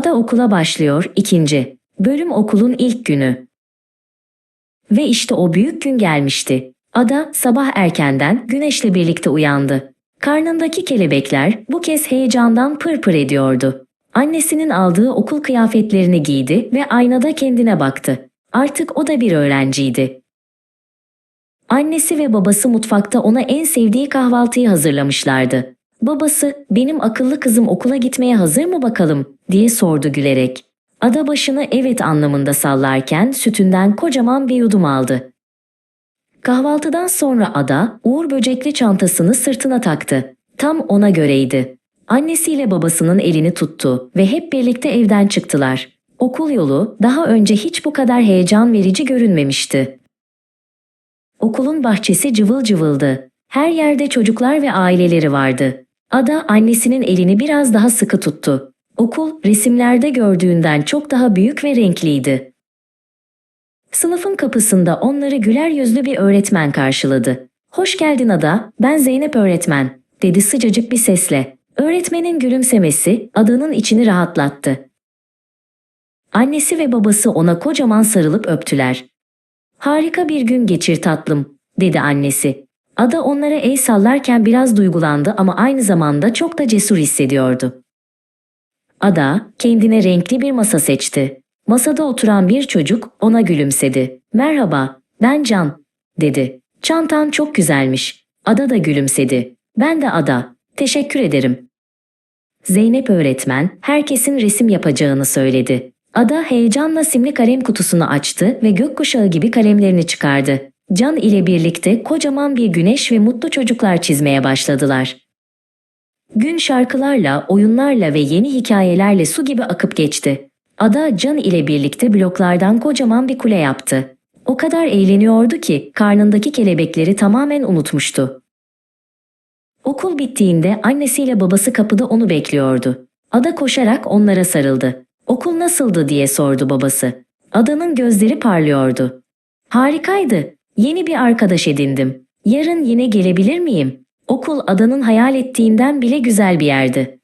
Ada okula başlıyor ikinci. Bölüm okulun ilk günü. Ve işte o büyük gün gelmişti. Ada sabah erkenden güneşle birlikte uyandı. Karnındaki kelebekler bu kez heyecandan pırpır ediyordu. Annesinin aldığı okul kıyafetlerini giydi ve aynada kendine baktı. Artık o da bir öğrenciydi. Annesi ve babası mutfakta ona en sevdiği kahvaltıyı hazırlamışlardı. Babası, benim akıllı kızım okula gitmeye hazır mı bakalım diye sordu gülerek. Ada başını evet anlamında sallarken sütünden kocaman bir yudum aldı. Kahvaltıdan sonra Ada, Uğur böcekli çantasını sırtına taktı. Tam ona göreydi. Annesiyle babasının elini tuttu ve hep birlikte evden çıktılar. Okul yolu daha önce hiç bu kadar heyecan verici görünmemişti. Okulun bahçesi cıvıl cıvıldı. Her yerde çocuklar ve aileleri vardı. Ada annesinin elini biraz daha sıkı tuttu. Okul resimlerde gördüğünden çok daha büyük ve renkliydi. Sınıfın kapısında onları güler yüzlü bir öğretmen karşıladı. Hoş geldin Ada, ben Zeynep öğretmen, dedi sıcacık bir sesle. Öğretmenin gülümsemesi Ada'nın içini rahatlattı. Annesi ve babası ona kocaman sarılıp öptüler. Harika bir gün geçir tatlım, dedi annesi. Ada onlara el sallarken biraz duygulandı ama aynı zamanda çok da cesur hissediyordu. Ada kendine renkli bir masa seçti. Masada oturan bir çocuk ona gülümsedi. Merhaba, ben Can, dedi. Çantan çok güzelmiş. Ada da gülümsedi. Ben de Ada, teşekkür ederim. Zeynep öğretmen herkesin resim yapacağını söyledi. Ada heyecanla simli kalem kutusunu açtı ve gökkuşağı gibi kalemlerini çıkardı. Can ile birlikte kocaman bir güneş ve mutlu çocuklar çizmeye başladılar. Gün şarkılarla, oyunlarla ve yeni hikayelerle su gibi akıp geçti. Ada Can ile birlikte bloklardan kocaman bir kule yaptı. O kadar eğleniyordu ki karnındaki kelebekleri tamamen unutmuştu. Okul bittiğinde annesiyle babası kapıda onu bekliyordu. Ada koşarak onlara sarıldı. Okul nasıldı diye sordu babası. Ada'nın gözleri parlıyordu. Harikaydı. Yeni bir arkadaş edindim. Yarın yine gelebilir miyim? Okul Ada'nın hayal ettiğinden bile güzel bir yerdi.